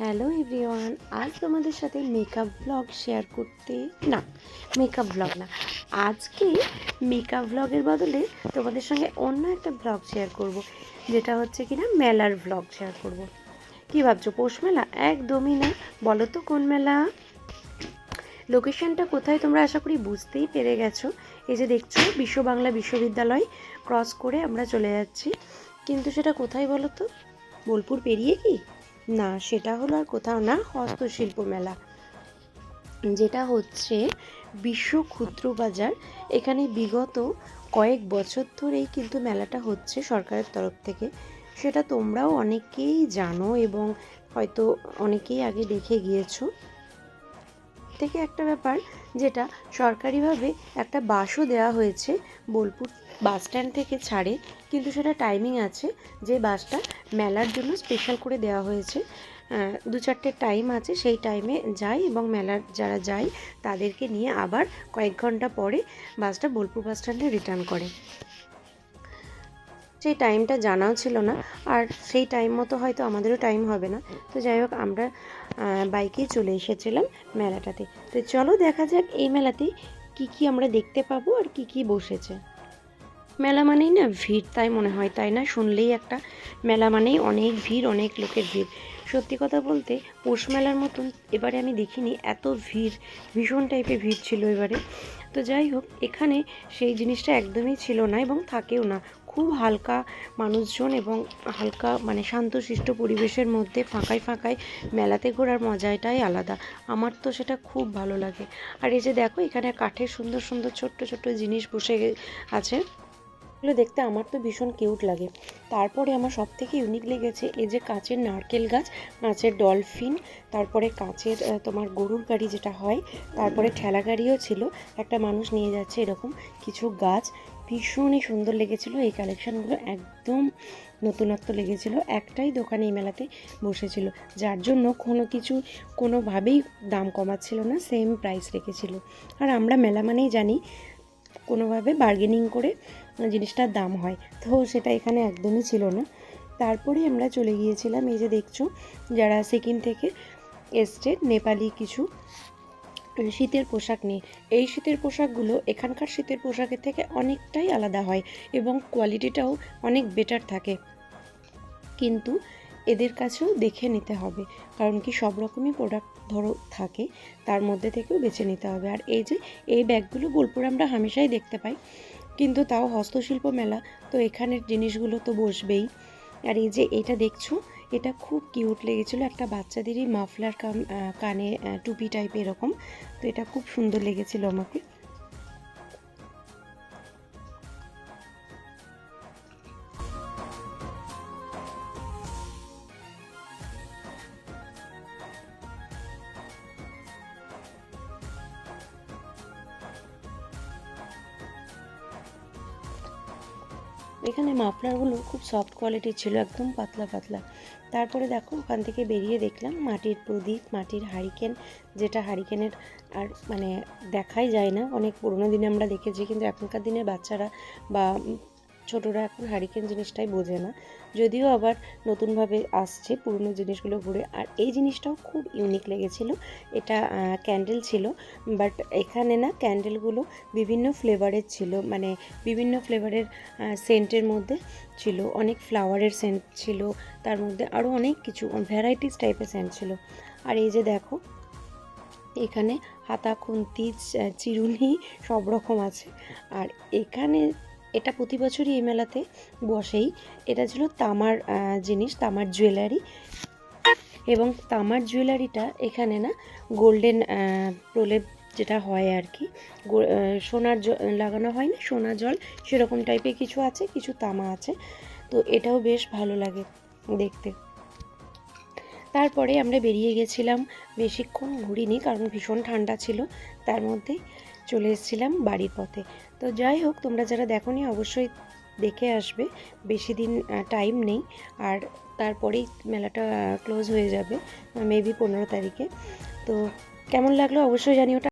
Hello everyone আজ তোমাদের সাথে মেকআপ ব্লগ শেয়ার করতে না মেকআপ ব্লগ না, আজকে মেকআপ ব্লগের বদলে তোমাদের সঙ্গে অন্য একটা ব্লগ শেয়ার করব, যেটা হচ্ছে কিনা মেলার ব্লগ শেয়ার করব। কি ভাবছ, পৌষ মেলা? একদমই না। বলো তো, কোন মেলা? লোকেশনটা কোথায় তোমরা আশা করি বুঝতেই পেরে গেছো। এই যে দেখছ, বিশ্ব বাংলা বিশ্ববিদ্যালয় ক্রস করে আমরা চলে যাচ্ছি। কিন্তু সেটা কোথায় বলো তো? বোলপুর পেরিয়ে কি? না, সেটা হলো আর কোথাও না, হস্তশিল্প মেলা। যেটা হচ্ছে বিশ্ব ক্ষুদ্র বাজার। এখানে বিগত কয়েক বছর ধরেই কিন্তু মেলাটা হচ্ছে সরকারের তরফ থেকে। সেটা তোমরাও অনেকেই জানো এবং হয়তো অনেকেই আগে দেখে গিয়েছো। থেকে একটা ব্যাপার, যেটা সরকারিভাবে একটা বাসও দেওয়া হয়েছে বোলপুর বাস স্ট্যান্ড থেকে ছাড়ে, কিন্তু সেটা টাইমিং আছে যে বাসটা মেলার জন্য স্পেশাল করে দেওয়া হয়েছে। দু চারটে টাইম আছে, সেই টাইমে যায় এবং মেলার যারা যায়, তাদেরকে নিয়ে আবার কয়েক ঘণ্টা পরে বাসটা বোলপুর বাস স্ট্যান্ডে রিটার্ন করে। সেই টাইমটা জানাও ছিল না, আর সেই টাইম মতো হয়তো আমাদেরও টাইম হবে না। তো যাই হোক, আমরা বাইকেই চলে এসেছিলাম মেলাটাতে। তো চলো দেখা যাক এই মেলাতে কি কি আমরা দেখতে পাবো আর কি কি বসেছে। মেলা মানেই না ভিড় তাই মনে হয়, তাই না? শুনলেই একটা মেলা মানেই অনেক ভিড়, অনেক লোকের ভিড়। সত্যি কথা বলতে পৌষ মেলার মতন এবারে আমি দেখিনি, এত ভিড়, ভীষণ টাইপের ভিড় ছিল এবারে। তো যাই হোক, এখানে সেই জিনিসটা একদমই ছিল না এবং থাকেও না। খুব হালকা মানুষজন এবং হালকা মানে শান্তশিষ্ট পরিবেশের মধ্যে ফাঁকায় ফাঁকায় মেলাতে ঘোরার মজাটাই আলাদা। আমার তো সেটা খুব ভালো লাগে। আর এই যে দেখো, এখানে কাঠের সুন্দর সুন্দর ছোট্ট ছোট্ট জিনিস বসে আছে। এগুলো দেখতে আমার তো ভীষণ কিউট লাগে। তারপরে আমার সব থেকে ইউনিক লেগেছে এই যে কাঁচের নারকেল গাছ, কাঁচের ডলফিন তারপরে কাঁচের তোমার গরুর গাড়ি যেটা হয়, তারপরে ঠেলা গাড়িও ছিল, একটা মানুষ নিয়ে যাচ্ছে এরকম কিছু গাছ, ভীষণই সুন্দর লেগেছিল, এই কালেকশনগুলো একদম নতুনত্ব লেগেছিল, একটাই দোকানে এই মেলাতে বসেছিল, যার জন্য কোনো কিছু কোনোভাবেই দাম কমাচ্ছিল না সেম প্রাইস রেখেছিল। আর আমরা মেলা মানেই জানি, কোনোভাবে বার্গেনিং করে জিনিসটার দাম হয়। তো সেটা এখানে একদমই ছিল না। তারপরে আমরা চলে গিয়েছিলাম, এই যে দেখছ, যারা সিকিম থেকে এসছে, নেপালি কিছু শীতের পোশাক নিয়ে। এই শীতের পোশাকগুলো এখানকার শীতের পোশাকের থেকে অনেকটাই আলাদা হয় এবং কোয়ালিটিটাও অনেক বেটার থাকে। কিন্তু এদের কাছেও দেখে নিতে হবে, কারণ কি সব রকমই প্রোডাক্ট ধরো থাকে, তার মধ্যে থেকেও বেছে নিতে হবে। আর এই যে, এই ব্যাগগুলো বোলপুরে আমরা হামেশাই দেখতে পাই। কিন্তু তাও হস্তশিল্প মেলা, তো এখানের জিনিসগুলো তো বসবেই। আর এই যে এটা দেখছ, এটা খুব কিউট লেগেছিলো একটা বাচ্চাদেরই মাফলার কান টুপি টাইপ এরকম, তো এটা খুব সুন্দর লেগেছিল আমাকে। এখানে মাফলারগুলো খুব সফট কোয়ালিটির ছিল, একদম পাতলা পাতলা। তারপরে দেখো, ওখান থেকে বেরিয়ে দেখলাম মাটির প্রদীপ, মাটির হারিকেন যেটা হারিকেনের আর মানে দেখাই যায় না। অনেক পুরোনো দিনে আমরা দেখেছি, কিন্তু এখনকার দিনে বাচ্চারা বা ছোটরা এখন হারিকেন জিনিসটাই বোঝে না। যদিও আবার নতুনভাবে আসছে পুরনো জিনিসগুলো ঘুরে। আর এই জিনিসটাও খুব ইউনিক লেগেছিল। এটা ক্যান্ডেল ছিল। বাট এখানে না ক্যান্ডেলগুলো বিভিন্ন ফ্লেভারের ছিল। মানে বিভিন্ন ফ্লেভারের সেন্টের মধ্যে ছিল। অনেক ফ্লাওয়ারের সেন্ট ছিল। তার মধ্যে আরও অনেক কিছু ভ্যারাইটিস টাইপের সেন্ট ছিল। আর এই যে দেখো, এখানে হাতা, খুন্তি চিরুনি সব রকম আছে। আর এখানে এটা প্রতি বছরই এই মেলাতে বসেই। এটা ছিল তামার জিনিস, তামার জুয়েলারি। এবং তামার জুয়েলারিটা এখানে না গোল্ডেন প্রলেপ যেটা হয় আর কি সোনার লাগানো হয় না সোনা জল, সেরকম টাইপের কিছু আছে, কিছু তামা আছে। তো এটাও বেশ ভালো লাগে দেখতে। তারপরে আমরা বেরিয়ে গেছিলাম, বেশিক্ষণ ঘুরিনি কারণ ভীষণ ঠান্ডা ছিল, তার মধ্যে চলে এসেছিলাম বাড়ির পথে। তো যাই হোক, তোমরা যারা দেখো নি অবশ্যই দেখে আসবে। বেশি দিন টাইম নেই। আর তারপরেই মেলাটা ক্লোজ হয়ে যাবে মেবি পনেরো তারিখে। তো কেমন লাগল অবশ্যই জানিও।